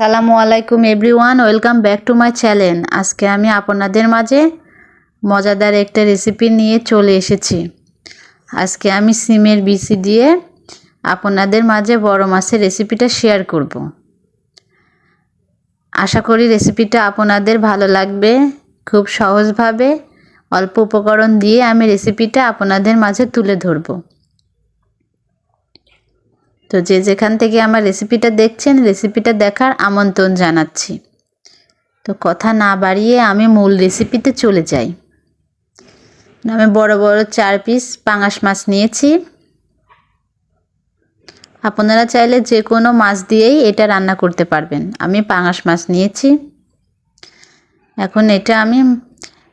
সালামু আলাইকুম everyone, welcome back to my channel. আজকে আমি আপনাদের মাঝে মজাদার একটা রেসিপি নিয়ে চলে এসেছি। আজকে আমি সিমের বিচি দিয়ে আপনাদের মাঝে বড় মাছের রেসিপিটা শেয়ার করব। আশা করি রেসিপিটা আপনাদের ভালো লাগবে। খুব সহজভাবে অল্প উপকরণ দিয়ে আমি রেসিপিটা আপনাদের মাঝে তুলে ধরবো। তো যে যেখান থেকে আমার রেসিপিটা দেখছেন রেসিপিটা দেখার আমন্ত্রণ জানাচ্ছি। তো কথা না বাড়িয়ে আমি মূল রেসিপিতে চলে যাই। আমি বড় বড় চার পিস পাঙাশ মাছ নিয়েছি। আপনারা চাইলে যে কোনো মাছ দিয়েই এটা রান্না করতে পারবেন। আমি পাঙাশ মাছ নিয়েছি। এখন এটা আমি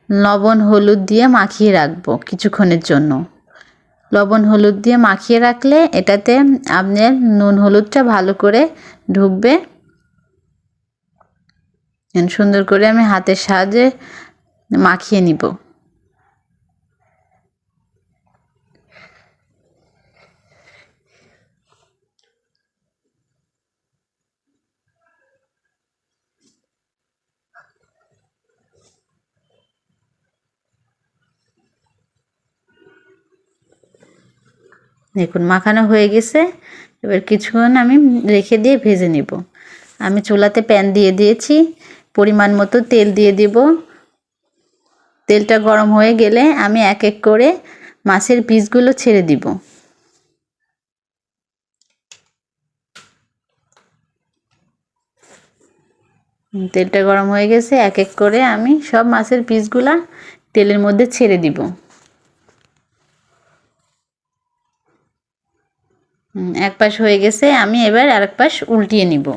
লবণ, হলুদ দিয়ে মাখিয়ে রাখব কিছুক্ষণের জন্য। লবণ হলুদ দিয়ে মাখিয়ে রাখলে এটাতে আপনার নুন হলুদটা ভালো করে ঢুকবে। সুন্দর করে আমি হাতের সাহায্যে মাখিয়ে নিব। দেখুন, মাখানো হয়ে গেছে। এবার কিছুক্ষণ আমি রেখে দিয়ে ভেজে নেব। আমি চুলাতে প্যান দিয়ে দিয়েছি। পরিমাণ মতো তেল দিয়ে দিব। তেলটা গরম হয়ে গেলে আমি এক এক করে মাছের পিসগুলো ছেড়ে দিব। তেলটা গরম হয়ে গেছে। এক এক করে আমি সব মাছের পিসগুলা তেলের মধ্যে ছেড়ে দিব। এক পাশ হয়ে গেছে, আমি এবার আরেক পাশ উল্টিয়ে নিব।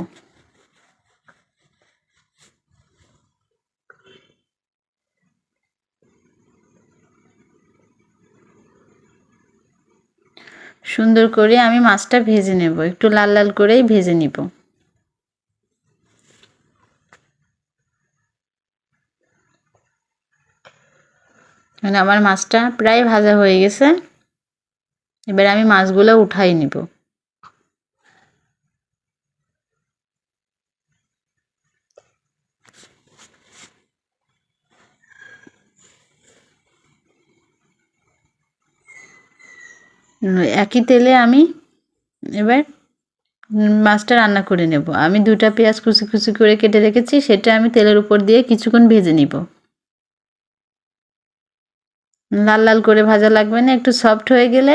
সুন্দর করে আমি মাছটা ভেজে নেব, একটু লাল লাল করেই ভেজে নিব। মানে আমার মাছটা প্রায় ভাজা হয়ে গেছে। এবার আমি মাছগুলো উঠাই নিব। একই তেলে আমি এবার মাছটা রান্না করে নেব। আমি দুটা পেঁয়াজ কুচি কুচি করে কেটে রেখেছি, সেটা আমি তেলের উপর দিয়ে কিছুক্ষণ ভেজে নিব। লাল লাল করে ভাজা লাগবে না, একটু সফট হয়ে গেলে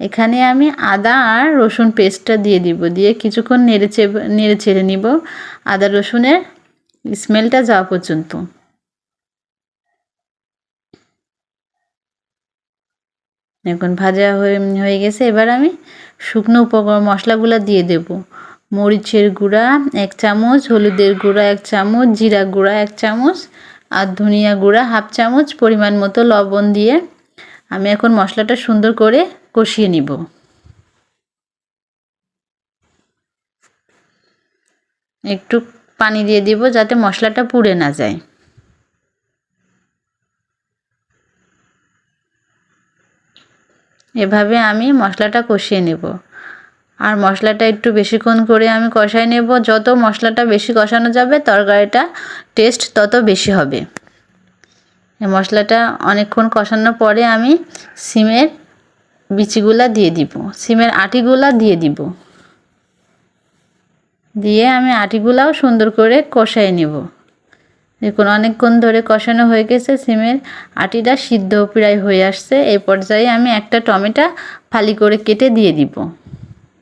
এখানে আমি আদা আর রসুন পেস্টটা দিয়ে দিব, দিয়ে কিছুক্ষণ নেড়ে নেড়ে ছেড়ে নিব। আদা রসুনের স্মেলটা যাওয়া পর্যন্ত। এখন ভাজা হয়ে হয়ে গেছে। এবার আমি শুকনো উপকরণ মশলাগুলো দিয়ে দেব। মরিচের গুঁড়া এক চামচ, হলুদের গুঁড়া এক চামচ, জিরা গুঁড়া এক চামচ আর ধনিয়া গুঁড়া হাফ চামচ পরিমাণ মতো লবণ দিয়ে আমি এখন মশলাটা সুন্দর করে কষিয়ে নিব। একটু পানি দিয়ে দিব যাতে মশলাটা পুড়ে না যায়। এভাবে আমি মশলাটা কষিয়ে নেব। আর মশলাটা একটু বেশিক্ষণ করে আমি কষাই নেব। যত মশলাটা বেশি কষানো যাবে, তরকারিটা টেস্ট তত বেশি হবে। মশলাটা অনেকক্ষণ কষানোর পরে আমি সিমের বিচিগুলা দিয়ে দিব। সিমের আটিগুলা দিয়ে দিব। দিয়ে আমি আটিগুলাও সুন্দর করে কষাই নেব। দেখুন, অনেকক্ষণ ধরে কষানো হয়ে গেছে, সিমের আটিটা সিদ্ধ প্রায় হয়ে আসছে। এই পর্যায়ে আমি একটা টমেটো ফালি করে কেটে দিয়ে দিব।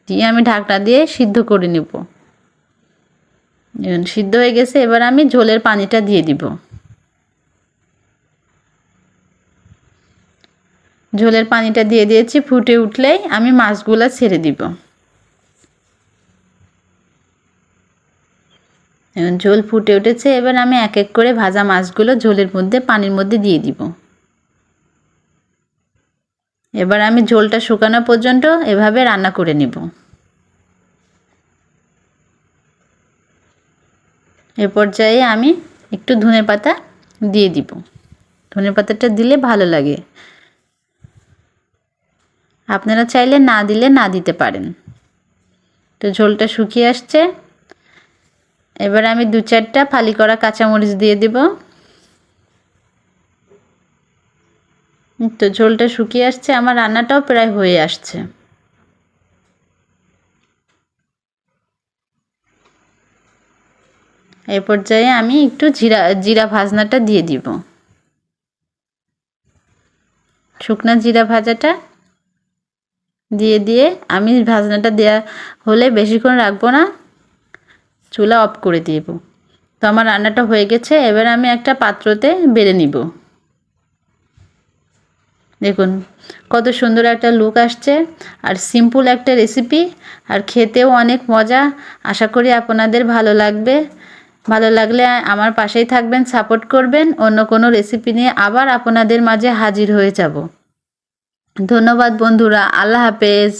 দিয়ে আমি ঢাকনা দিয়ে সিদ্ধ করে নেব। সিদ্ধ হয়ে গেছে, এবার আমি ঝোলের পানিটা দিয়ে দিব। ঝোলের পানিটা দিয়ে দিয়েছি, ফুটে উঠলেই আমি মাছগুলো ছেড়ে দিব। ঝোল ফুটে উঠেছে, এবার আমি এক এক করে ভাজা মাছগুলো ঝোলের মধ্যে, পানির মধ্যে দিয়ে দিব। এবার আমি ঝোলটা শুকানো পর্যন্ত এভাবে রান্না করে নেব। এ পর্যায়ে আমি একটু ধনে পাতা দিয়ে দিব। ধনে পাতাটা দিলে ভালো লাগে। আপনারা চাইলে না দিলে না দিতে পারেন। তো ঝোলটা শুকিয়ে আসছে। এবার আমি দু চারটা ফালি করা কাঁচামরিচ দিয়ে দেব। তো ঝোলটা শুকিয়ে আসছে, আমার রান্নাটাও প্রায় হয়ে আসছে। এই পর্যায়ে আমি একটু জিরা জিরা ভাজনাটা দিয়ে দিব। শুকনা জিরা ভাজাটা দিয়ে দিয়ে আমি ভাজনাটা দেওয়া হলে বেশিক্ষণ রাখব না। চুলা অফ করে দিব। তো আমার রান্নাটা হয়ে গেছে, এবার আমি একটা পাত্রতে বেড়ে নিব। দেখুন, কত সুন্দর একটা লুক আসছে। আর সিম্পল একটা রেসিপি আর খেতেও অনেক মজা। আশা করি আপনাদের ভালো লাগবে। ভালো লাগলে আমার পাশেই থাকবেন সাপোর্ট করবেন। অন্য কোনো রেসিপি নিয়ে আবার আপনাদের মাঝে হাজির হয়ে যাব। ধন্যবাদ বন্ধুরা আল্লাহ হাফেজ।